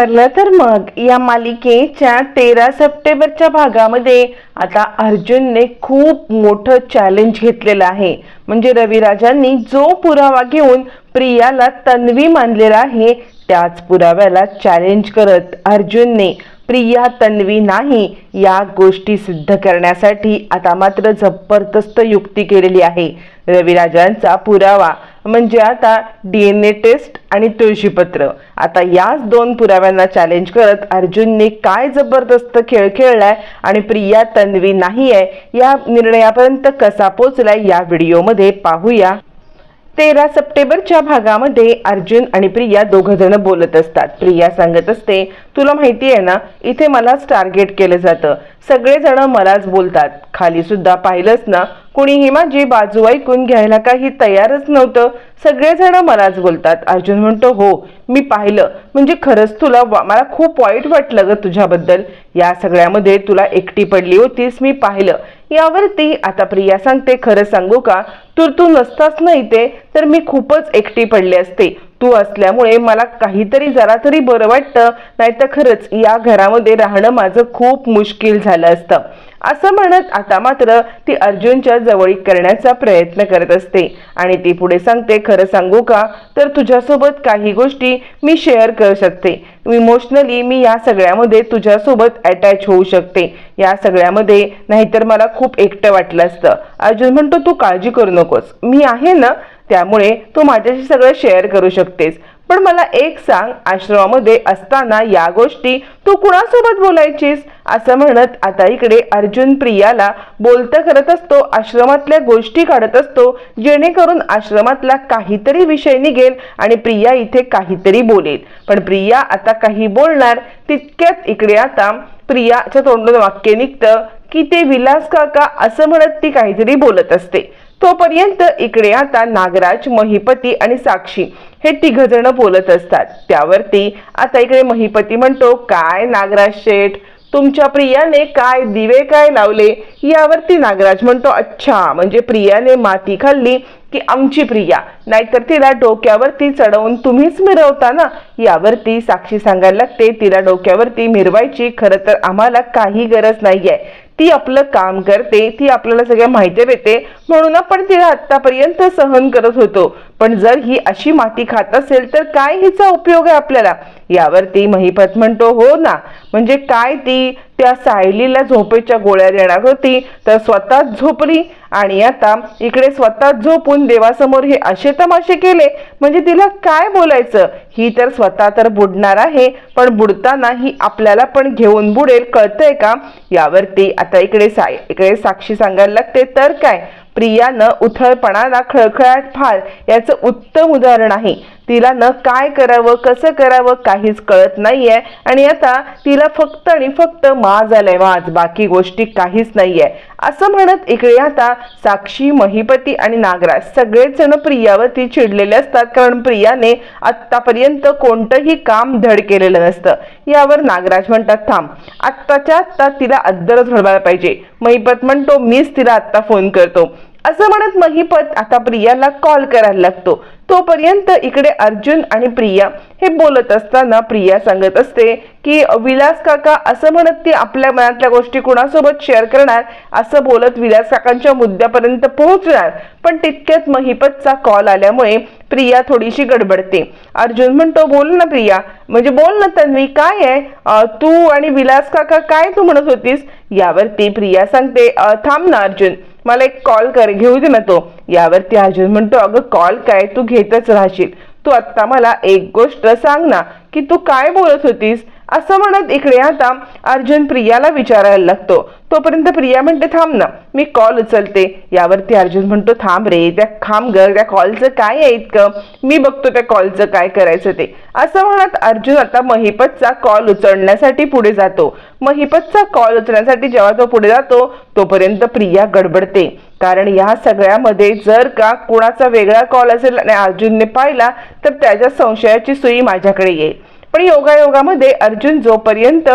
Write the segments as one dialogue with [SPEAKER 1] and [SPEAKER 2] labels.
[SPEAKER 1] ठरलं तर मग या मालिकेच्या तेरा सप्टेंबरच्या भागामध्ये आता अर्जुनने खूप मोठं चॅलेंज घेतलेलं आहे. म्हणजे रविराजांनी जो पुरावा घेऊन प्रियाला तन्वी मानलेला आहे त्याच पुराव्याला चॅलेंज करत अर्जुनने प्रिया तन्वी नाही या गोष्टी सिद्ध करण्यासाठी आता मात्र जबरदस्त युक्ती केलेली आहे. रविराजांचा पुरावा म्हणजे आता डी एन ए टेस्ट आणि तुळशीपत्र. आता याच दोन पुराव्यांना चॅलेंज करत अर्जुनने काय जबरदस्त खेळ खेळलाय आणि प्रिया तन्वी नाही आहे या निर्णयापर्यंत कसा पोचलाय या व्हिडिओमध्ये पाहूया. तेरा सप्टेंबरच्या भागामध्ये अर्जुन आणि प्रिया दोघ जण बोलत असतात. प्रिया सांगत असते तुला माहिती आहे ना इथे मलाच टार्गेट केलं जातं. सगळेजण मलाच बोलतात. खाली सुद्धा पाहिलंच ना कुणीही माझी बाजू ऐकून घ्यायला काही तयारच नव्हतं. सगळेजण मलाच बोलतात. अर्जुन म्हणतो हो मी पाहिलं. म्हणजे खरंच तुला वा- मला खूप वाईट वाटलं ग तुझ्याबद्दल. या सगळ्यामध्ये तुला एकटी पडली होतीस मी पाहिलं. यावरती आता प्रिया सांगते खरं सांगू का? तू तू नसतास नाही ते तर मी खूपच एकटी पडले असते. तू असल्यामुळे मला काहीतरी जरा तरी बरं वाटतं. नाहीतर खरंच या घरामध्ये राहणं माझं खूप मुश्किल झालं असतं. असं म्हणत आता मात्र ती अर्जुनच्या जवळीक करण्याचा प्रयत्न करत असते. आणि ती पुढे सांगते खरं सांगू का? तर तुझ्यासोबत काही गोष्टी मी शेअर करू शकते. इमोशनली मी या सगळ्यामध्ये तुझ्यासोबत अटॅच होऊ शकते. या सगळ्यामध्ये नाहीतर मला खूप एकटं वाटलं असतं. अर्जुन म्हणतो तू काळजी करू नकोस. मी आहे ना त्यामुळे तू माझ्याशी सगळं शेअर करू शकतेस. पण मला एक सांग आश्रमामध्ये असताना या गोष्टी तू कुणासोबत बोलायचीस? असं म्हणत आता इकडे अर्जुन प्रियाला बोलतं करत असतो आश्रमातल्या गोष्टी काढत असतो जेणेकरून आश्रमातला काहीतरी विषय निघेल आणि प्रिया इथे काहीतरी बोलेल. पण प्रिया आता काही बोलणार तितक्यात इकडे आता प्रियाच्या तोंडून वाक्य निघतं की ते विलास काका असं म्हणत ती काहीतरी बोलत असते. तोपर्यंत इकडे आता नागराज महिपती आणि साक्षी हे तिघ जण बोलत असतात. त्यावरती आता इकडे महिपती म्हणतो काय नागराज शेठ? तुमच्या प्रियाने काय दिवे काय लावले? यावरती नागराज म्हणतो अच्छा म्हणजे प्रियाने माती खाल्ली की आमची प्रिया. नाहीतर तिला डोक्यावरती चढवून तुम्हीच मिरवता ना? यावरती साक्षी सांगायला लागते तिला डोक्यावरती मिरवायची खरं तर आम्हाला काही गरज नाहीये. ती आपलं काम करते ती आपल्याला सगळ्या माहिती देते. म्हणून आपण तिला आतापर्यंत सहन करत होतो. पण जर ही अशी माती खात असेल तर काय हिचा उपयोग आहे आपल्याला? यावरती महिपत म्हणतो हो ना म्हणजे काय ती? त्या सायलीला झोपेच्या गोळ्या देणार होती तर स्वतःच झोपली. आणि आता इकडे स्वतः झोपून देवासमोर हे असे तमाशे केले म्हणजे तिला काय बोलायचं? ही तर स्वतः तर बुडणार आहे पण बुडताना ही आपल्याला पण घेऊन बुडेल कळतंय का? यावरती आता इकडे साय इकडे साक्षी सांगायला लागते तर काय? प्रियानं उथळपणाला खळखळाट फार याचं उत्तम उदाहरण आहे. तिला न काय करावं कसं करावं काहीच कळत नाहीये आणि आता तिला फक्त आणि फक्त माज आलाय. माज बाकी गोष्टी काहीच नाहीये. असं म्हणत इकडे आता साक्षी महिपती आणि नागराज सगळेच जण प्रियावरती चिडलेले असतात कारण प्रियाने आत्तापर्यंत कोणतंही काम धड केलेलं नसतं. यावर नागराज म्हणतात थांब आत्ताच्या आत्ता तिला अद्दरच घडवायला पाहिजे. महिपत म्हणतो मीच तिला आत्ता फोन करतो. असं म्हणत महिपत आता प्रियाला कॉल करायला लागतो. तोपर्यंत इकडे अर्जुन आणि प्रिया हे बोलत असताना प्रिया सांगत असते की विलास काका असं म्हणत ती आपल्या मनातल्या गोष्टी कुणासोबत शेअर करणार? असं बोलत विलास काकांच्या मुद्द्यापर्यंत पोहोचणार. पण तितक्यात महिपतचा कॉल आल्यामुळे प्रिया थोडीशी गडबडते. अर्जुन म्हणतो बोल ना प्रिया. म्हणजे बोल ना तन्वी काय आहे? तू आणि विलास काका काय तू म्हणत होतीस? यावरती प्रिया सांगते थांब ना अर्जुन. मला एक कॉल कर घेऊ दे ना तो. यावरती अर्जुन म्हणतो अगं कॉल काय? तू घेतच राहशील. तू आत्ता मला एक गोष्ट सांग ना की तू काय बोलत होतीस? असं म्हणत इकडे आता अर्जुन प्रियाला विचारायला लागतो. तोपर्यंत प्रिया म्हणते थांब ना मी कॉल उचलते. यावरती अर्जुन म्हणतो थांब रे त्या थांब ग त्या कॉलचं काय आहे इतकं? मी बघतो त्या कॉलचं काय करायचं ते. असं म्हणत अर्जुन आता महिपतचा कॉल उचलण्यासाठी पुढे जातो. महिपतचा कॉल उचलण्यासाठी जेव्हा तो पुढे जातो तोपर्यंत प्रिया गडबडते. कारण या सगळ्यामध्ये जर का कुणाचा वेगळा कॉल असेल आणि अर्जुनने पाहिला तर त्याच्या संशयाची सुई माझ्याकडे येईल पण योगायोगामध्ये अर्जुन जोपर्यंत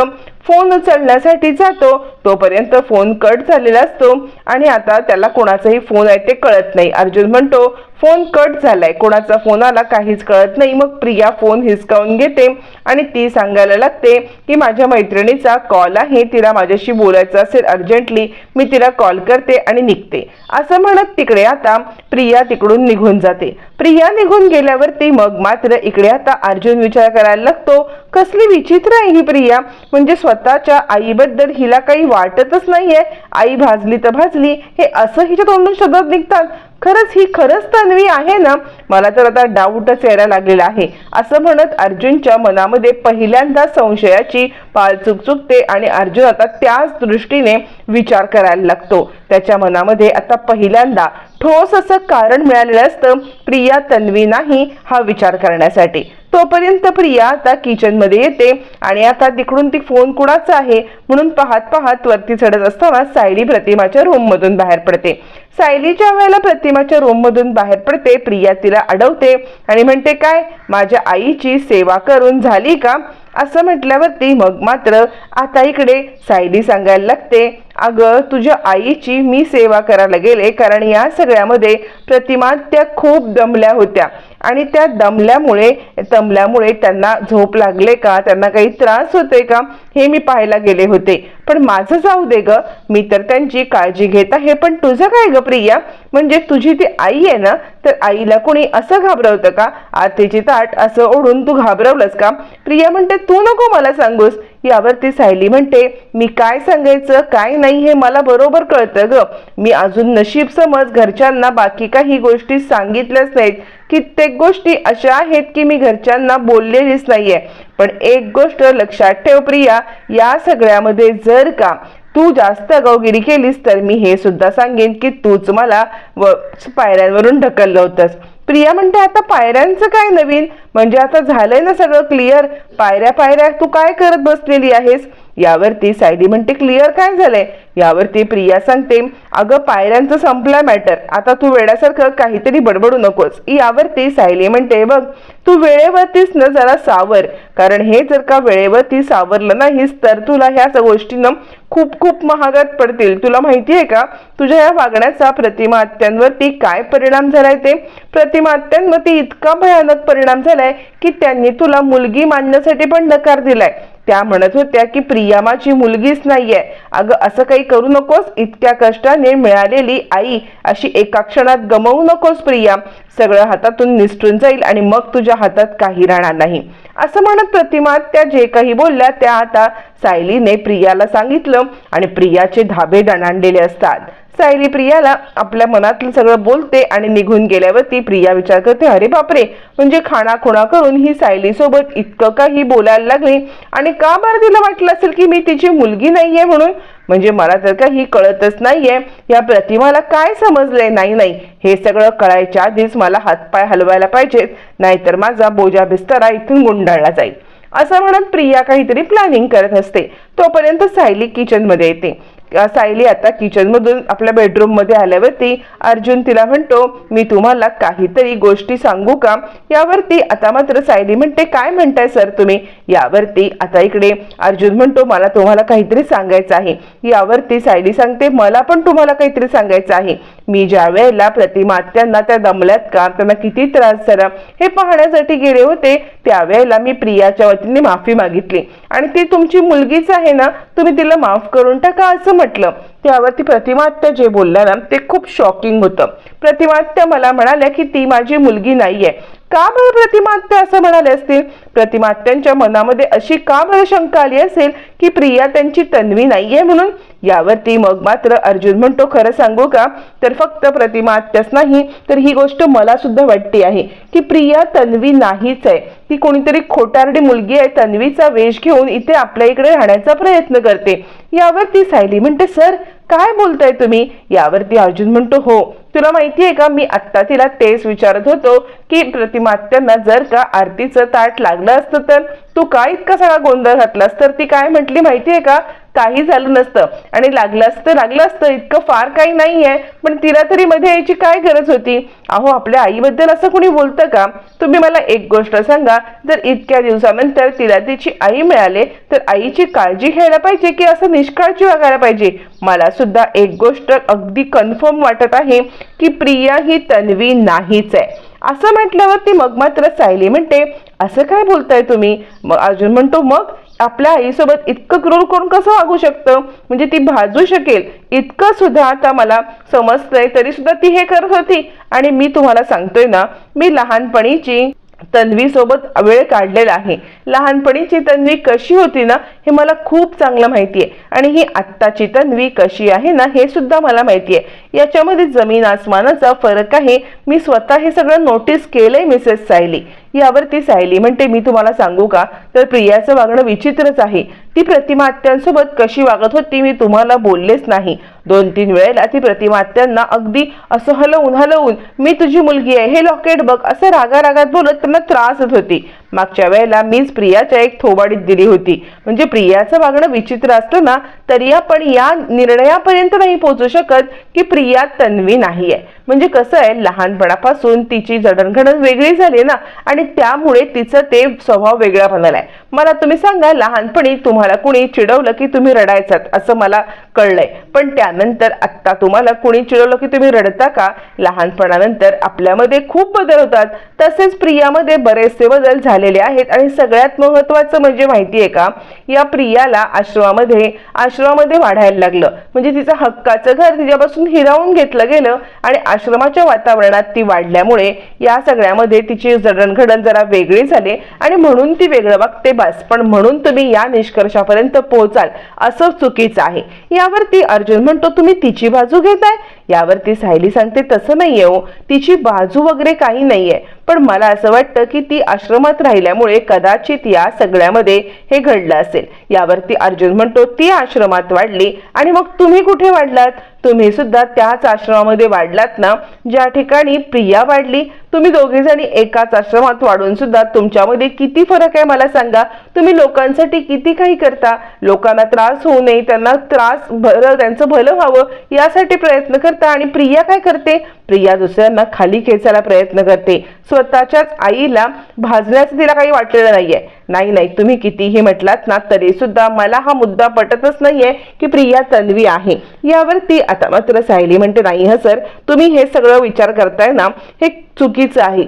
[SPEAKER 1] फोन उचलण्यासाठी जातो. तोपर्यंत फोन कट झालेला असतो. आणि आता त्याला कोणाचाही फोन आहे ते कळत नाही. अर्जुन म्हणतो फोन कट झालाय. कोणाचा फोन आला काहीच कळत नाही. मग प्रिया फोन हिसकावून घेते आणि ती सांगायला लागते की माझ्या मैत्रिणीचा कॉल आहे. तिला माझ्याशी बोलायचं असेल अर्जंटली मी तिला कॉल करते आणि निघते. असं म्हणत तिकडे आता प्रिया तिकडून निघून जाते. प्रिया निघून गेल्यावरती मग मात्र इकडे आता अर्जुन विचार करायला लागतो कसली विचित्र आहे ही प्रिया. म्हणजे स्वतःच्या आईबद्दल हिला काही वाटतच नाहीये. आई भाजली तर भाजली. हे असं हिच्या तोंडून शब्दात निघतात. खरंच ही खरंच तन्वी आहे ना? मला तर आता डाऊटच यायला लागलेला आहे. असं म्हणत अर्जुनच्या मनामध्ये पहिल्यांदा संशयाची पाळ चुकचुकते आणि अर्जुन आता त्याच दृष्टीने विचार करायला लागतो. त्याच्या मनामध्ये आता पहिल्यांदा ठोस असं कारण मिळालेलं असतं प्रिया तन्वी नाही हा विचार करण्यासाठी. तोपर्यंत प्रिया आता किचनमध्ये येते आणि आता तिकडून ती फोन कुणाचा आहे? म्हणून पाहत पाहत वरती चढत असताना सायली प्रतिमाच्या रूम मधून बाहेर पडते. सायलीच्या वेळेला प्रतिमाच्या रूम मधून बाहेर पडते प्रिया तिला अडवते आणि म्हणते काय? माझ्या आईची सेवा करून झाली का? असं म्हटल्यावरती मग मात्र आता इकडे सायली सांगायला लागते अगं तुझ्या आईची मी सेवा करायला गेले कारण या सगळ्यामध्ये प्रतिमा त्या खूप दमल्या होत्या आणि त्या दमल्यामुळे दमल्यामुळे त्यांना झोप लागले का? त्यांना काही त्रास होतोय का? हे मी पाहायला गेले होते. पण माझं जाऊ दे ग मी तर त्यांची काळजी घेत आहे पण तुझं काय ग प्रिया? म्हणजे तुझी ती आई आहे ना तर आईला कोणी असं घाबरवतं का? आरतीची ताट असं ओढून तू घाबरवलंस का? प्रिया म्हणते तू नको मला सांगूस. यावरती सायली म्हणते मी काय सांगायचं काय नाही हे मला बरोबर कळतं ग. मी अजून नशीब समज घरच्यांना बाकी काही गोष्टी सांगितल्याच नाहीत. कित्येक गोष्टी अशा आहेत की मी घरच्यांना बोललेलीच नाहीये. पण एक गोष्ट लक्षात ठेव प्रिया या सगळ्यामध्ये जर का तू जास्त गावगिरी केलीस तर मी हे सुद्धा सांगेन की तूच मला व पायऱ्यांवरून ढकललं होतंस. प्रिया म्हणते आता पायऱ्यांचं काय नवीन? म्हणजे आता झालंय ना सगळं क्लिअर पायऱ्या पायऱ्या तू काय करत बसलेली आहेस? यावरती सायली म्हणते क्लिअर काय झालंय? यावरती प्रिया सांगते अगं पायऱ्यांचं संपला मॅटर आता तू वेड्यासारखं काहीतरी बडबडू नकोस. यावरती सायली म्हणते बघ तू वेळेवरतीच न जरा सावर. कारण हे जर का वेळेवरती सावरलं नाहीस तर तुला ह्या गोष्टीनं खूप खूप महागात पडतील. तुला माहिती आहे का? तुझ्या या वागण्याचा प्रतिमात्यांवरती काय परिणाम झालाय ते? प्रतिमात्यांवरती इतका भयानक परिणाम झालाय की त्यांनी तुला मुलगी मानण्यासाठी पण नकार दिलाय. त्या म्हणत होत्या की प्रियामाची मुलगीच नाहीये. अगं असं काही करू नकोस. इतक्या कष्टाने मिळालेली आई अशी एका क्षणात गमवू नकोस प्रिया. सगळं हातातून निसटून जाईल आणि मग तुझ्या हातात काही राहणार नाही. असं म्हणत प्रतिमा त्या जे काही बोलल्या त्या आता सायलीने प्रियाला सांगितलं आणि प्रियाचे धाबे दणाणलेले असतात. सायली प्रियाला आपल्या मनातलं सगळं बोलते आणि निघून गेल्यावर ती प्रिया विचार करते अरे बापरे! म्हणजे खाणाखुणा करून ही सायली सोबत इतकं काही बोलायला लागली आणि का बरं तिला वाटलं असेल की मी तिची मुलगी नाहीये म्हणून? म्हणजे मला तर काही कळतच नाहीये. या प्रतिमाला काय समजलंय? नाही नाही. हे सगळं कळायच्या आधीच मला हातपाय हलवायला पाहिजेत. नाहीतर माझा बोजा बिस्तरा इथून गुंडाळला जाईल. असं म्हणत प्रिया काहीतरी प्लॅनिंग करत असते. तोपर्यंत सायली किचनमध्ये येते. सायली आता किचन मधून आपल्या बेडरूममध्ये आल्यावरती अर्जुन तिला म्हणतो मी तुम्हाला काहीतरी गोष्टी सांगू का? यावरती आता मात्र सायली म्हणते काय म्हणताय सर तुम्ही? यावरती आता इकडे अर्जुन म्हणतो मला तुम्हाला काहीतरी सांगायचं आहे. यावरती सायली सांगते मला पण तुम्हाला काहीतरी सांगायचं आहे. मी ज्या वेळेला प्रतिमा त्यांना त्या दमल्यात का? त्यांना किती त्रास झाला? हे पाहण्यासाठी गेले होते. त्यावेळेला मी प्रियाच्या वतीने माफी मागितली. आणि ती तुमची मुलगीच आहे ना? तुम्ही तिला माफ करून टाका असं म्हटलं. त्यावरती प्रतिमात्या जे बोलल्या ना ते खूप शॉकिंग होतं. प्रतिमात्या मला म्हणाल्या की ती माझी मुलगी नाहीये. का बरं प्रतिमात्या असं म्हणाले असतील? प्रतिमात्यांच्या मनामध्ये अशी का बरं शंका आली असेल की प्रिया त्यांची तन्वी नाहीये म्हणून? यावरती मग मात्र अर्जुन म्हणतो खरं सांगू का? तर फक्त प्रतिमात्याच नाही तर ही गोष्ट मला सुद्धा वाटते आहे की प्रिया तन्वी नाहीच आहे. ती कोणीतरी खोटारडी मुलगी आहे तन्वीचा वेश घेऊन इथे आपल्या इकडे राहण्याचा प्रयत्न करते. यावरती सायली म्हणते सर काय बोलताय तुम्ही? यावरती अर्जुन म्हणतो हो तुला माहितीये का मी आत्ता तिला तेच विचारत होतो की प्रतिमात्यांना जर का आरतीचं ताट लागलं असतं तर तू का इतका सगळा गोंधळ घातलास? तर ती काय म्हटली माहितीये का? काही झालं नसतं. आणि लागलं असतं लागलं असतं इतकं फार काही नाहीये. पण तिला तरी मध्ये यायची काय गरज होती? अहो आपल्या आईबद्दल असं कोणी बोलतं का? तुम्ही मला एक गोष्ट सांगा. जर इतक्या दिवसानंतर तिला तिची आई मिळाले तर आईची काळजी घ्यायला पाहिजे की असं निष्काळजी वागायला पाहिजे? मला सुद्धा एक गोष्ट अगदी कन्फर्म वाटत आहे. की प्रिया ही तन्वी नाहीच आहे. असं म्हटल्यावरती मग मात्र सायली म्हणते असं काय बोलताय तुम्ही? मग अर्जुन म्हणतो मग आपल्या आईसोबत इतकं क्रूर कोण कसं वागू शकतं? म्हणजे ती भाजू शकेल. इतकं सुद्धा आता मला समजतंय तरी सुद्धा ती हे करत होती. आणि मी तुम्हाला सांगतोय ना मी लहानपणीची तन्वी सोबत वेळ काढलेला आहे. लहानपणीची तन्वी कशी होती ना हे मला खूप चांगलं माहिती आहे आणि ही आत्ताची तन्वी कशी आहे ना हे सुद्धा मला माहिती आहे याच्यामध्ये जमीन आसमानाचा फरक आहे. मी स्वतः हे सगळं नोटीस केलंय मिसेस सायली यावरती सायली म्हणते मी तुम्हाला सांगू का? तर प्रियाचं वागणं विचित्रच आहे. ती प्रतिमात्यांसोबत कशी वागत होती मी तुम्हाला बोललेच नाही. दोन तीन वेळेला ती प्रतिमात्यांना अगदी असं हलवून हलवून मी तुझी मुलगी आहे हे लॉकेट बघ. असं रागा रागात बोलत त्यांना त्रास होत होती. मागच्या वेळेला मीच प्रियाच्या एक थोबाडीत दिली होती. म्हणजे प्रियाचं वागणं विचित्र असलं ना तरी आपण या निर्णयापर्यंत नाही पोहोचू शकत की प्रिया तन्वी नाही आहे म्हणजे कसं आहे लहानपणापासून तिची जडणघडण वेगळी झाली ना आणि त्यामुळे तिचं ते स्वभाव वेगळा बनलाय. मला तुम्ही सांगा लहानपणी तुम्हाला कुणी चिडवलं की तुम्ही रडायचात असं मला कळलंय. पण त्यानंतर आत्ता तुम्हाला कुणी चिडवलं की तुम्ही रडता का? लहानपणानंतर आपल्यामध्ये खूप बदल होतात. तसेच प्रियामध्ये बरेचसे बदल झालेले आहेत. आणि सगळ्यात महत्वाचं म्हणजे माहिती आहे का या प्रियाला आश्रमामध्ये आश्रमामध्ये वाढायला लागलं. म्हणजे तिचं हक्काचं घर तिच्यापासून हिरावून घेतलं गेलं. आणि आश्रमाच्या वातावरणात ती वाढल्यामुळे या सगळ्यामध्ये तिची जडणघडण जरा वेगळी झाली आणि म्हणून ती वेगळं वागते बस. पण म्हणून तुम्ही या निष्कर्षापर्यंत पोहोचाल असं चुकीचं आहे. यावरती अर्जुन म्हणतो तुम्ही तिची बाजू घेताय? यावरती सायली सांगते तसं नाहीये हो. तिची बाजू वगैरे काही नाहीये. पण मला असं वाटतं की ती आश्रमात राहिल्यामुळे कदाचित या सगळ्यामध्ये हे घडलं असेल. यावरती अर्जुन म्हणतो ती आश्रमात वाढली आणि मग तुम्ही कुठे वाढलात? तुम्ही सुद्धा त्याच आश्रमामध्ये वाढलात ना ज्या ठिकाणी प्रिया वाढली तुम्ही दोघे जणी एकाच आश्रमात वाढून सुद्धा तुमच्यामध्ये किती फरक आहे मला सांगा. तुम्ही लोकांसाठी किती काही करता? लोकांना त्रास होऊ नये त्यांना त्रास भलं त्यांचं भलं व्हावं यासाठी प्रयत्न करता आणि प्रिया काय करते? प्रिया दुसऱ्यांना खाली खेचायला प्रयत्न करते. स्वतःच्याच आईला भाजण्याचं तिला काही वाटलेलं नाहीये. नाही नाही तुम्ही कितीही म्हटलात ना तरी सुद्धा मला हा मुद्दा पटतच नाहीये की प्रिया तन्वी आहे. यावर ती आता मात्र सायली म्हणते नाही हा सर तुम्ही हे सगळं विचार करताय ना हे चुकीचं आहे.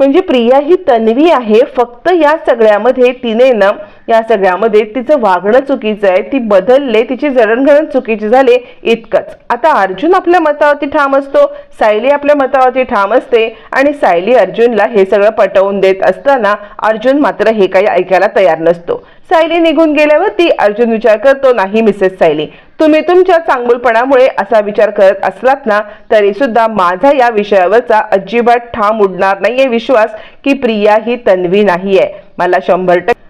[SPEAKER 1] म्हणजे प्रिया ही तन्वी आहे. फक्त या सगळ्यामध्ये तिने ना या सगळ्यामध्ये तिचं वागणं चुकीचं आहे. ती बदलले तिची जडणघडण चुकीची झाले इतकंच. आता अर्जुन आपल्या मतावरती ठाम असतो सायली आपल्या मतावरती ठाम असते आणि सायली अर्जुनला हे सगळं पटवून देत असताना अर्जुन मात्र हे काही ऐकायला तयार नसतो. सायली निघून गेल्यावरती अर्जुन विचार करतो नाही मिसेस सायली तुम्ही तुमच्या चांगुलपणामुळे असा विचार करत असलात ना तरी सुद्धा माझा या विषयावरचा अजिबात ठाम उडणार नाहीये विश्वास की प्रिया ही तन्वी नाहीये. मला शंभर टक्के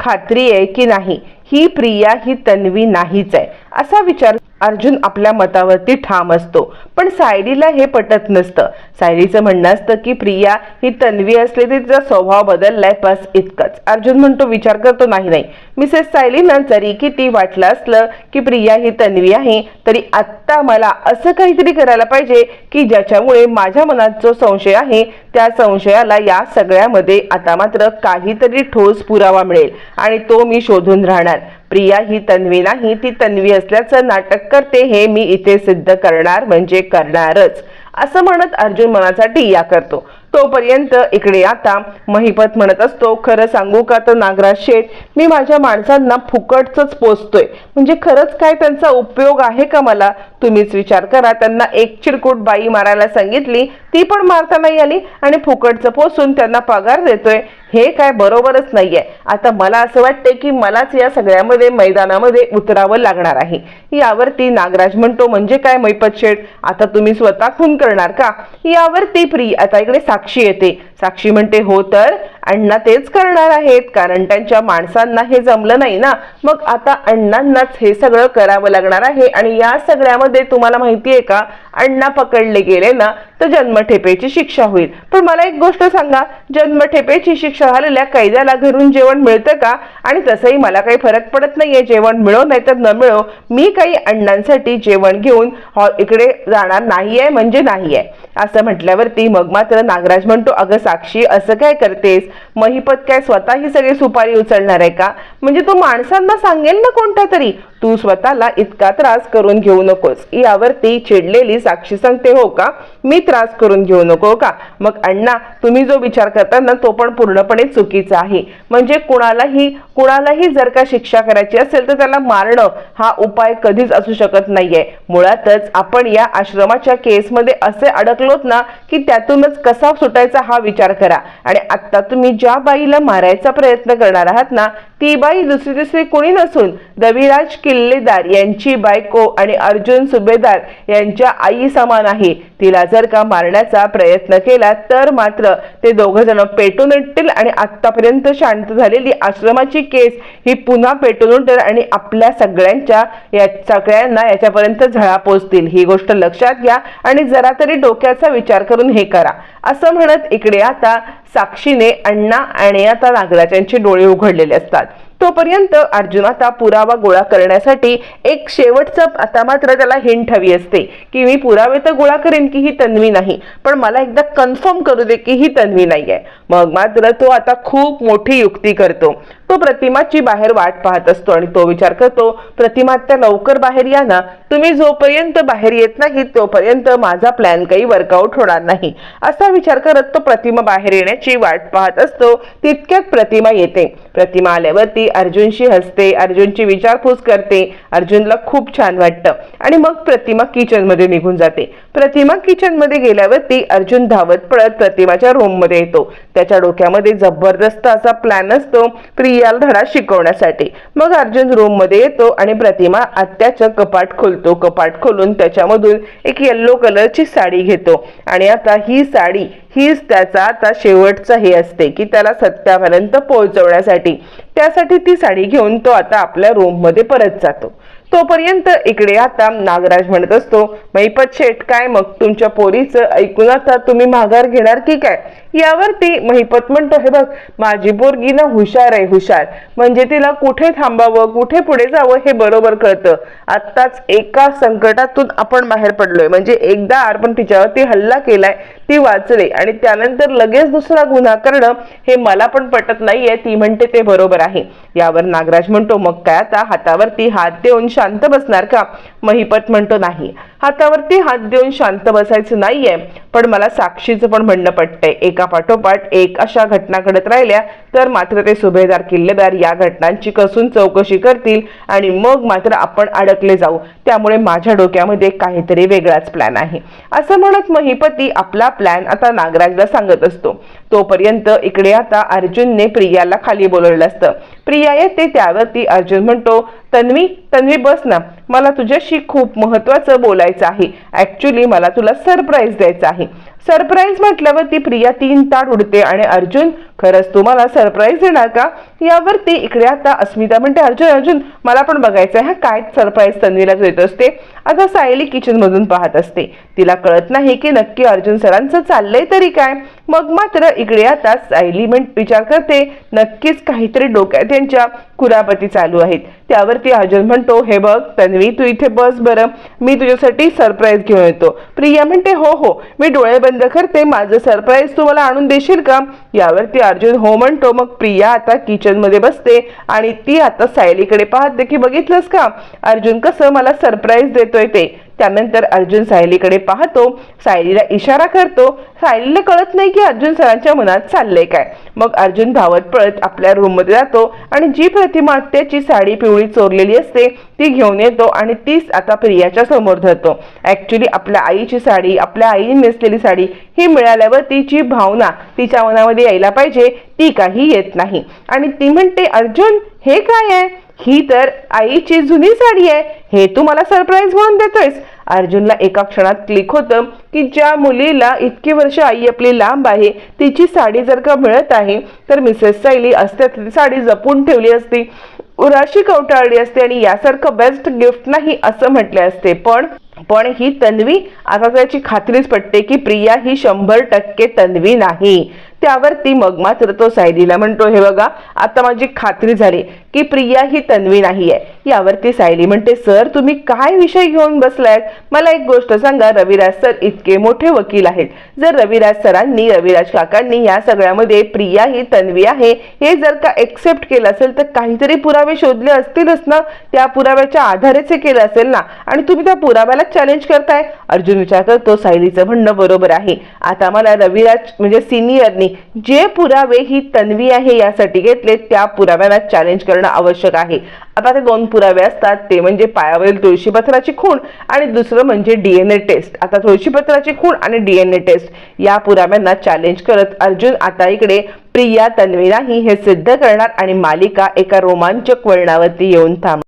[SPEAKER 1] खात्री आहे की नाही. ही प्रिया ही तन्वी नाहीच आहे. असा विचार अर्जुन आपल्या मतावरती ठाम असतो. पण सायलीला हे पटत नसतं. सायलीचं म्हणणं असतं की प्रिया ही तन्वी असली तरी तिचा स्वभाव बदललाय बस इतकंच. अर्जुन म्हणतो विचार करतो नाही नाही. मिसेस सायलीनं जरी किती वाटलं असलं की प्रिया ही तन्वी आहे तरी आत्ता मला असं काहीतरी करायला पाहिजे की ज्याच्यामुळे माझ्या मनात जो संशय आहे त्या संशयाला या सगळ्यामध्ये आता मात्र काहीतरी ठोस पुरावा मिळेल आणि तो मी शोधून राहणार. प्रिया ही तन्वी नाही ती तन्वी असल्याचं नाटक करते हे मी इथे सिद्ध करणार म्हणजे करणारच. असं म्हणत अर्जुन मनासाठी या करतो. तोपर्यंत इकडे आता महिपत म्हणत असतो खरं सांगू का तर नागराज शेठ? मी माझ्या माणसांना फुकटच पोचतोय म्हणजे खरंच काय त्यांचा उपयोग आहे का मला? तुम्हीच विचार करा. त्यांना एक चिरकूट बाई मारायला सांगितली ती पण मारता नाही आली आणि फुकटचं पोसून त्यांना पगार देतोय. हे काय बरोबरच नाहीये. आता मला असं वाटतंय की मलाच या सगळ्यामध्ये मैदानामध्ये उतरावं लागणार आहे. यावरती नागराज म्हणतो म्हणजे काय मैपत शेठ? आता तुम्ही स्वतः खून करणार का? यावरती प्री आता इकडे साक्षी येते. साक्षी म्हणते हो तर अण्णा तेच करणार आहेत कारण त्यांच्या माणसांना हे जमलं नाही ना. मग आता अण्णांनाच हे सगळं करावं लागणार आहे आणि या सगळ्यामध्ये तुम्हाला माहिती आहे का अण्णा पकडले गेले ना तर जन्मठेपेची शिक्षा होईल. पण मला एक गोष्ट सांगा जन्मठेपेची शिक्षा झालेल्या कैद्याला घरून जेवण मिळतं का? आणि तसंही मला काही फरक पडत नाहीये जेवण मिळो नाही तर न मिळो. मी काही अण्णांसाठी जेवण घेऊन इकडे जाणार नाहीये म्हणजे नाहीये. असं म्हटल्यावरती मग मात्र नागराज म्हणतो अगं साक्षी असं काय करतेस? महिपत काय स्वतः ही सगळी सुपारी उचलणार आहे का? म्हणजे तू माणसांना सांगेल ना कोणत्या तरी? तू स्वतःला इतका त्रास करून घेऊ नकोस. यावरती चिडलेली साक्षी सांगते हो का? मी त्रास करून घेऊ नको का? मग अण्णा तुम्ही जो विचार करता ना तो पण पूर्णपणे चुकीचा आहे. म्हणजे कुणालाही कुणालाही जर का शिक्षा करायची असेल तर त्याला मारणं हा उपाय कधीच असू शकत नाहीये. मुळातच आपण या आश्रमाच्या केसमध्ये असे अडकलोत ना की त्यातूनच कसा सुटायचा हा विचार करा. आणि आता तुम्ही ज्या बाईला मारायचा प्रयत्न करणार आहात ना ती बाई दुसरी दुसरी कोणी नसून रविराज किल्लेदार यांची बायको आणि अर्जुन सुभेदार यांच्या आई समान आहे. तिला जर का मारण्याचा प्रयत्न केला तर मात्र ते दोघ जण पेटून उठतील आणि आतापर्यंत शांत झालेली आश्रमाची केस ही पुन्हा पेटून उठेल आणि आपल्या सगळ्यांच्या या सगळ्यांना याच्यापर्यंत झळा पोचतील. ही गोष्ट लक्षात घ्या आणि जरा तरी डोक्याचा विचार करून हे करा. असं म्हणत इकडे आता साक्षीने अण्णा आणि आता नागराजांचे डोळे उघडलेले असतात. तोपर्यंत अर्जुन आता पुरावा गोळा करण्यासाठी एक शेवटचं आता मात्र त्याला हिंट हवी असते की मी पुरावे तर गोळा करेन की ही तन्वी नाही पण मला एकदा कन्फर्म करू दे की ही तन्वी नाही आहे मग मात्र तो आता खूप मोठी युक्ती करतो. तो प्रतिमाची बाहेर वाट पाहत असतो आणि तो विचार करतो प्रतिमा त्या लवकर बाहेर या ना. तुम्ही जोपर्यंत बाहेर येत नाही तोपर्यंत माझा प्लॅन काही वर्कआउट होणार नाही. असा विचार करत तो प्रतिमा बाहेर येण्याची वाट पाहत असतो. तितक्यात प्रतिमा येते. प्रतिमा आल्यावरती अर्जुनशी हसते अर्जुनची विचारपूस करते अर्जुनला खूप छान वाटतं. आणि मग प्रतिमा किचनमध्ये निघून जाते. प्रतिमा किचनमध्ये गेल्यावरती अर्जुन धावत पळत प्रतिमाच्या रूममध्ये येतो. त्याच्या डोक्यामध्ये जबरदस्त असा प्लॅन असतो प्रियाला धडा शिकवण्यासाठी. मग अर्जुन रूममध्ये येतो आणि प्रतिमा आत्याचं कपाट खोलतो. कपाट खोलून त्याच्यामधून एक येल्लो कलरची साडी घेतो. आणि आता ही साडी हीच त्याचा आता शेवटचा हे असते की त्याला सत्यापर्यंत पोहोचवण्यासाठी. त्यासाठी ती साडी घेऊन तो आता आपल्या रूममध्ये परत जातो. तोपर्यंत इकडे आता नागराज म्हणत असतो महिपत शेठ काय मग? तुमच्या पोरीचं ऐकून आता तुम्ही माघार घेणार की काय? यावरती महिपत म्हणतो हे बघ माझी पोरगी ना हुशार आहे हुशार. म्हणजे तिला कुठे थांबावं कुठे पुढे जावं हे बरोबर कळतं. आत्ताच एका संकटातून आपण बाहेर पडलोय. म्हणजे एकदा आपण तिच्यावरती हल्ला केलाय ती वाचले आणि त्यानंतर लगेच दुसरा गुन्हा करणं हे मला पण पटत नाहीये. ती म्हणते ते बरोबर आहे. यावर नागराज म्हणतो मग काय आता हातावरती हात देऊन शांत बसणार का? महिपत म्हणतो नाही. हातावरती हात देऊन शांत बसायचं नाहीये. पण मला साक्षीचं पण म्हणणं पडतंय एका पाठोपाठ एक अशा घटना घडत राहिल्या तर मात्र ते सुभेदार किल्लेदार या घटनांची कसून चौकशी करतील आणि मग मात्र आपण अडकले जाऊ. त्यामुळे माझ्या डोक्यामध्ये काहीतरी वेगळाच प्लॅन आहे. असं म्हणत महिपती आपला प्लॅन आता नागराजला सांगत असतो. तोपर्यंत इकडे आता अर्जुनने प्रियाला खाली बोलवलं असतं. प्रिया येते त्यावरती अर्जुन म्हणतो तन्वी तन्वी बस ना. मला तुझ्याशी खूप महत्वाचं बोलायचं आहे. ऍक्च्युली मला तुला सरप्राईज द्यायचं आहे. सरप्राईज म्हटल्यावर ती प्रिया तीन ताट उडते आणि अर्जुन खरंच तुम्हाला सरप्राईज देणार का? यावरती इकडे आता अस्मिता म्हणते अर्जुन अर्जुन मला पण बघायचं आहे हा काय सरप्राईज तन्वीला देत असते? आता सायली किचनमधून पाहत असते तिला कळत नाही की नक्की अर्जुन सरांचं चाललंय तरी काय? मग मात्र इकडे आता सायली म्हण विचार करते नक्कीच काहीतरी डोक्यात यांच्या कुरापती चालू आहेत. त्यावरती अर्जुन म्हणतो हे बघ तन्वी तू इथे बस बरं. मी तुझ्यासाठी सरप्राईज घेऊन येतो. प्रिया म्हणते हो हो मी डोळे बंद करते. माझं सरप्राईज तू मला आणून देशील का? यावरती अर्जुन हो म्हणतो मग प्रिया आता किचनमध्ये बसते आणि ती आता सायलीकडे पाहते की बघितलंस का? अर्जुन कसं? मला सरप्राईज देतोय ते. त्यानंतर अर्जुन सायलीकडे पाहतो. सायलीला इशारा करतो सायलीला कळत नाही की अर्जुन सरांच्या मनात चाललंय काय. मग अर्जुन धावत पळत आपल्या रूममध्ये जातो आणि जी प्रतिमा त्याची साडी पिवळी चोरलेली असते ती घेऊन येतो आणि तीच आता प्रियाच्या समोर धरतो. ऍक्च्युली आपल्या आईची साडी आपल्या आईने नेसलेली साडी ही मिळाल्यावर तिची भावना तिच्या मनामध्ये यायला पाहिजे ती काही येत नाही. आणि ती म्हणते अर्जुन हे काय आहे? ही तर आईची जुनी साडी आहे. हे तू मला सरप्राईज म्हणून देतोयस. अर्जुनला एका क्षणात क्लिक होतं की ज्या मुलीला इतकी वर्ष आई आपली लांब आहे तिची साडी जर का मिळत आहे तर मिसेस सायली असते ती साडी जपून ठेवली असती. उराशी कवटाळली असते आणि यासारखं बेस्ट गिफ्ट नाही असं म्हटले असते. पण पण ही तन्वी आता त्याची खात्रीच पटते की प्रिया ही शंभर टक्के तन्वी नाही. त्यावर ती मग मात्र तो सायलीला म्हणतो हे बघा आता माझी खात्री झाली. की प्रिया ही तन्वी नाही आहे यावरती सायली म्हणते सर तुम्ही काय विषय घेऊन बसलायत? मला एक गोष्ट सांगा रविराज सर इतके मोठे वकील आहेत. जर रविराज सरांनी रविराज काकांनी या सगळ्यामध्ये प्रिया ही तन्वी आहे हे जर का एक्सेप्ट केलं असेल तर काहीतरी पुरावे शोधले असतीलच ना? त्या पुराव्याच्या आधारेच हे केलं असेल ना? आणि तुम्ही त्या पुराव्याला चॅलेंज करताय? अर्जुन विचार करतो सायलीचं म्हणणं बरोबर आहे. आता मला रविराज म्हणजे सिनियरनी जे पुरावे ही तन्वी आहे यासाठी घेतले त्या पुराव्यांना चॅलेंज कर. करणं आवश्यक आहे. आता ते दोन पुरावे असतात. ते म्हणजे पायावरील तुळशीपत्राची खूण आणि दुसरं म्हणजे डीएनए टेस्ट आता तुळशीपत्राची खूण आणि डीएनए टेस्ट या पुराव्यांना चॅलेंज करत अर्जुन आता इकडे प्रिया तन्वी नाही हे सिद्ध करणार आणि मालिका एका रोमांचक वळणावरती येऊन थांब